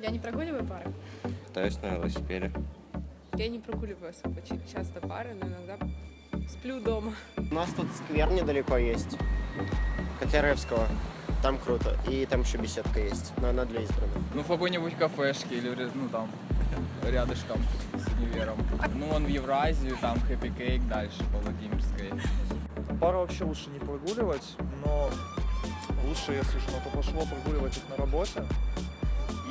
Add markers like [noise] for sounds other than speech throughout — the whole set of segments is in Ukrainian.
Я не прогуливаю пары. Катаюсь на велосипеде. Я не прогуливаю особо часто пары, но иногда сплю дома. У нас тут сквер недалеко есть. Котляревского. Там круто. И там еще беседка есть. Но она для избранных. Ну, в какой-нибудь кафешке или, ну, там, рядышком с универом. Ну, он в Евразию, там, Хэппи Кейк, дальше по Владимирской. Пару вообще лучше не прогуливать, но лучше, если что, то пошло прогуливать их на работе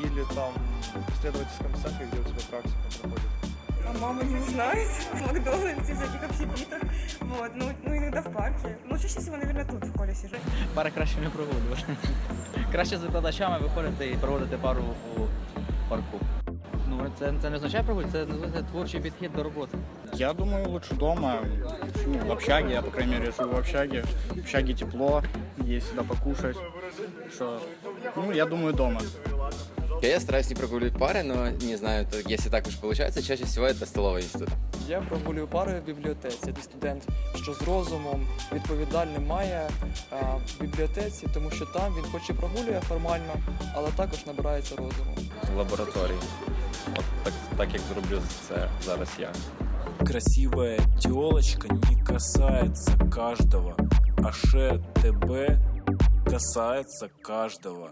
или там в исследовательском центре, где у тебя практика проходит. А мама не узнает. [laughs] В Макдональдсе, в всяких общепитах. Вот. Ну, ну, иногда в парке. Ну, чаще всего, наверное, тут в коле сижу. Пари краще не проводити. [laughs] Краще з викладачами виходити і проводити пару у парку. Ну, це, це не означає прогуль, це називається творчий підхід до роботи. Я думаю, лучше дома, ну, в общаге, я, по крайней мере, живу в общаге. В общаге тепло, есть всегда покушать. Что, ну, я думаю, дома. Я стараюсь не прогуливать пары, но не знаю, то- если так уж получается, чаще всего это столовая института. Я прогулюю пари в бібліотеці, де студент, що з розумом відповідальним має а, в бібліотеці, тому що там він хоч і прогулює формально, але також набирається розуму. В лабораторії. От так, так як зроблю це зараз я. Красивая телочка не касается каждого, а ше ТБ касается каждого.